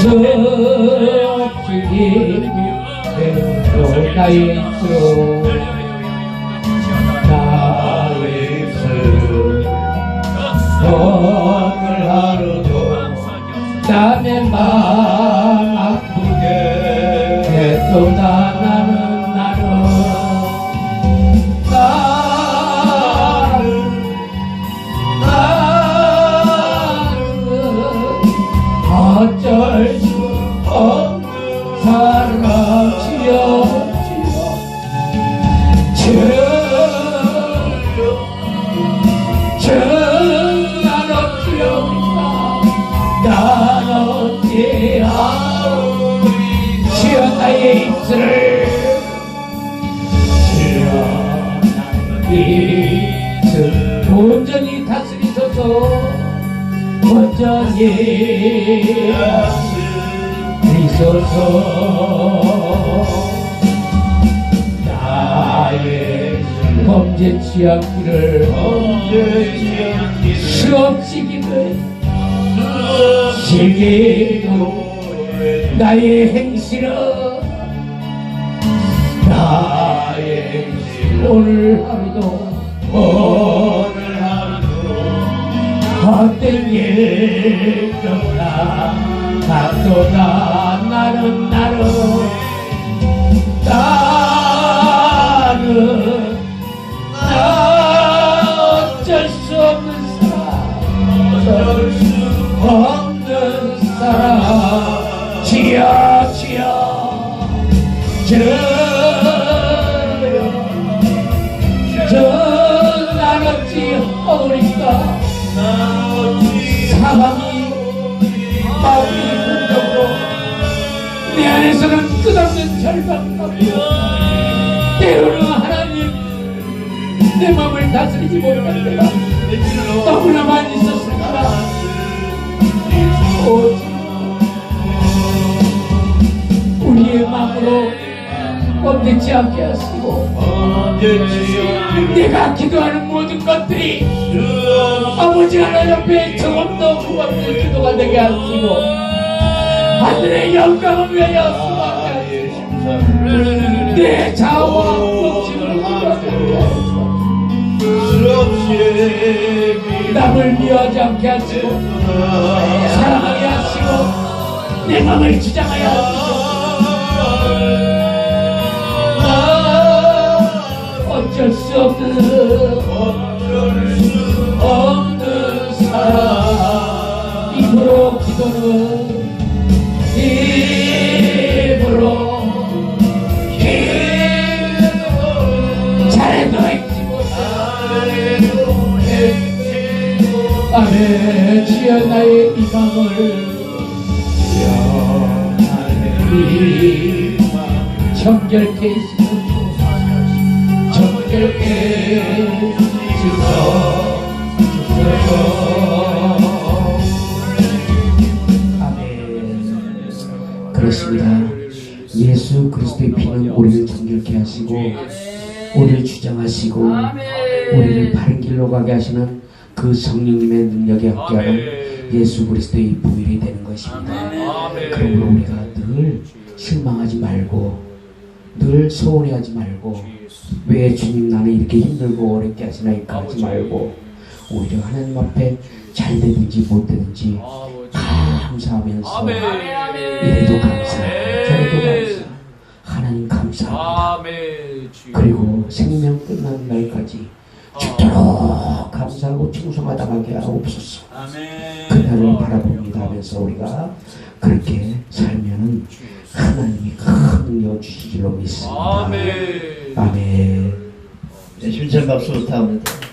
주님 내 나의 주 나의 주 오늘 하루도 남의 마음 아프게 해도 나. 난 어찌 하오리. 주여 나의 입술을 입술. 온전히 다스리소서 온전히 있소서 나의 범죄 취약기를 수없이 기도 해 시기도 나의 행실은 나의 행실 오늘 하루도 오늘 하루도 헛된 일 없다 나도나 나는 나는 없는 사람. 지어 지어. 저저 난 어찌 하오리까? 사람이 마음이 공격으로 내 안에서는 끝없는 절망감이 때로는 하나님 내 마음을 다스리지 못할 때가 너무나 많이 있었습니다 오직 우리의 마음으로 멈추지 않게 하시고 내가 기도하는 모든 것들이 아버지 하나님 앞에 조금도 무겁는 기도가 되게 하시고 하늘의 영광을 위하여 수고하게 하시고 내 좌우와 목숨을 남을 미워하지 않게 하시고 사랑하게 하시고 내 마음을 주장하게 하시고 어쩔 수 없는 없는 사람 입으로 기도는 아멘 주여 나의 이 마음을 이 정결케 해주소서. 정결케 주소서. 아멘. 그렇습니다. 예수 그리스도의 피는 우리를 정결케 하시고 우리를 주장하시고 우리를 바른 길로 가게 하시는 그 성령님의 능력에 함께하는 예수 그리스도의 부일이 되는 것입니다. 그러므로 우리가 늘 실망하지 말고 늘 소원해하지 말고 왜 주님 나는 이렇게 힘들고 어렵게 하시나이까 하지 말고 오히려 하나님 앞에 잘 되든지 못 되든지 감사하면서 이래도 감사 저래도 감사 하나님 감사합니다. 그리고 생명 끝나는 날까지 죽도록 감사하고 충성하다가게 하옵소서. 아멘. 그날을 바라봅니다 하면서 우리가 그렇게 살면 하나님이 큰 능력 주실 줄로 믿습니다. 아멘. 아멘. 네, 힘찬 박수 부탁합니다.